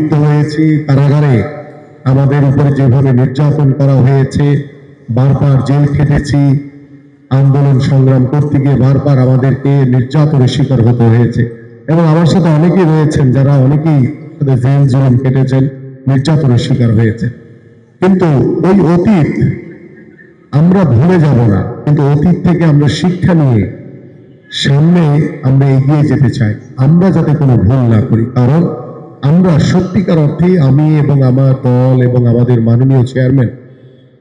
হয়েছি কারাগারে আমাদের উপরে যেভাবে নির্যাতন করা হয়েছে, বারবার জেল খেটেছি, আন্দোলন সংগ্রাম করতে গিয়ে বারবার আমাদেরকে নির্যাতনের শিকার হতে হয়েছে। এবং আমার সাথে অনেকেই রয়েছেন, যারা অনেকেই সাথে জেল জুলুম কেটেছেন নির্যাতনের শিকার হয়েছে কিন্তু ওই অতীত আমরা ভুলে যাব না, কিন্তু অতীত থেকে আমরা শিক্ষা নিয়ে সামনে আমরা এগিয়ে যেতে চাই। আমরা যাতে কোনো ভুল না করি, কারণ আমরা সত্যিকার অর্থে আমি এবং আমার দল এবং আমাদের মাননীয় চেয়ারম্যান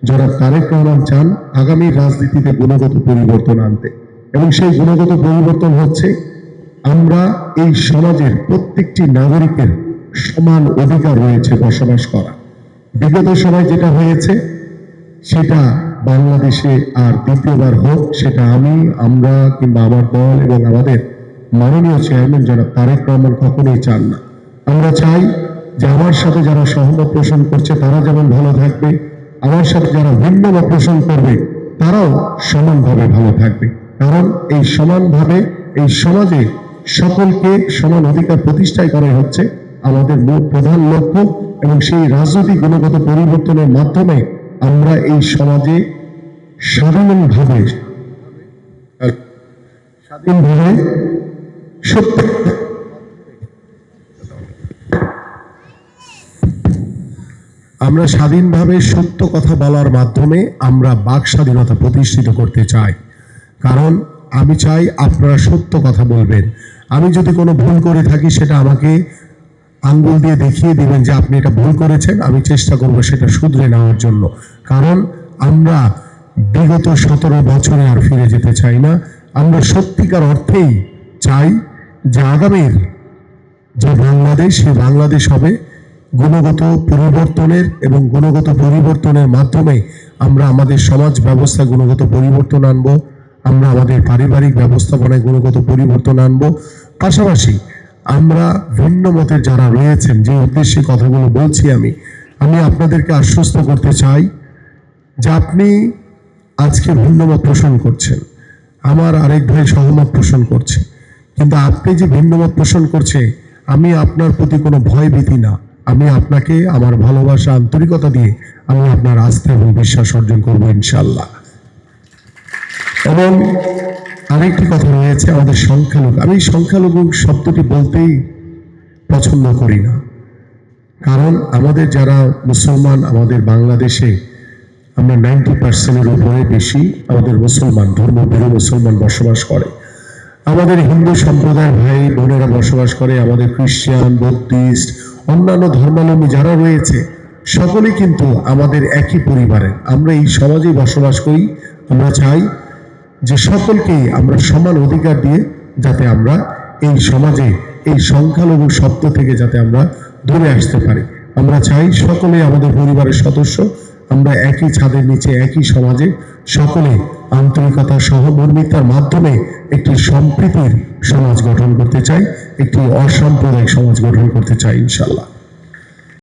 যারা তারেক রহমান চান, আগামী রাজনীতিতে গুণগত পরিবর্তন আনতে। এবং সেই গুণগত পরিবর্তন হচ্ছে আমরা এই সমাজের প্রত্যেকটি নাগরিকের সমান অধিকার রয়েছে বসবাস করা। বিগত সময় যেটা হয়েছে, সেটা বাংলাদেশে আর দ্বিতীয়বার হোক, সেটা আমি, আমরা কিংবা আমার দল এবং আমাদের মাননীয় চেয়ারম্যান যারা তারেক রহমান কখনোই চান না। আমরা চাই যে আমার সাথে যারা সহমত পোষণ করছে, তারা যেমন ভালো থাকবে, আমার সাথে যারা ভিন্ন পোষণ করবে, তারাও সমানভাবে ভালো থাকবে। কারণ এই সমানভাবে, এই সমাজে সকলকে সমান অধিকার প্রতিষ্ঠায় করাই হচ্ছে আমাদের প্রধান লক্ষ্য এবং সেই রাজনৈতিক গুণগত পরিবর্তনের মাধ্যমে আমরা এই সমাজে স্বাধীনভাবে স্বাধীনভাবে সত্য আমরা স্বাধীনভাবে সত্য কথা বলার মাধ্যমে আমরা বাক স্বাধীনতা প্রতিষ্ঠিত করতে চাই। কারণ আমি চাই আপনারা সত্য কথা বলবেন। আমি যদি কোনো ভুল করে থাকি, সেটা আমাকে আঙ্গুল দিয়ে দেখিয়ে দিবেন যে আপনি এটা ভুল করেছেন। আমি চেষ্টা করব সেটা শুধরে নেওয়ার জন্য। কারণ আমরা বিগত সতেরো বছরে আর ফিরে যেতে চাই না। আমরা সত্যিকার অর্থেই চাই যে আগামীর যে বাংলাদেশ, সে বাংলাদেশ হবে। গুণগত পরিবর্তনের এবং গুণগত পরিবর্তনের মাধ্যমে আমরা আমাদের সমাজ ব্যবস্থা গুণগত পরিবর্তন আনব, আমরা আমাদের পারিবারিক ব্যবস্থাপনায় গুণগত পরিবর্তন আনব। পাশাপাশি আমরা ভিন্ন মতের যারা রয়েছেন, যে উদ্দেশ্যে কথাগুলো বলছি আমি আমি আপনাদেরকে আশ্বস্ত করতে চাই যে আপনি আজকে ভিন্নমত পোষণ করছেন। আমার আরেক ভাই সহমত পোষণ করছে। কিন্তু আপনি যে ভিন্নমত পোষণ করছে, আমি আপনার প্রতি কোনো ভয় ভীতি না। আমি আপনাকে আমার ভালোবাসা, আন্তরিকতা দিয়ে আমি আপনার আস্থা এবং বিশ্বাস অর্জন করব ইনশাল্লাহ এবং আরেকটি কথা রয়েছে, আমাদের সংখ্যালঘু। আমি সংখ্যালঘু শব্দটি বলতেই পছন্দ করি না। কারণ আমাদের যারা মুসলমান, আমাদের বাংলাদেশে আমরা নাইনটি পার্সেন্টের উপরে বেশি আমাদের মুসলমান, ধর্ম ধর্মপ্রিয় মুসলমান বসবাস করে। আমাদের হিন্দু সম্প্রদায়ের ভাই বোনেরা বসবাস করে, আমাদের খ্রিস্টান, বৌদ্ধিস্ট অন্যান্য ধর্মাবলম্বী যারা রয়েছে, সকলেই কিন্তু আমাদের একই পরিবারের। আমরা এই সমাজেই বসবাস করি। আমরা চাই যে সকলকেই আমরা সমান অধিকার দিয়ে যাতে আমরা এই সমাজে এই সংখ্যালঘু শব্দ থেকে যাতে আমরা দূরে আসতে পারি। আমরা চাই সকলে আমাদের পরিবারের সদস্য। আমরা একই ছাদের নিচে, একই সমাজে সকলে আন্তরিকতা সহমর্মিতার মাধ্যমে একটি সম্প্রীতির সমাজ গঠন করতে চাই, একটি অসাম্প্রদায়িক সমাজ গঠন করতে চাই ইনশাল্লাহ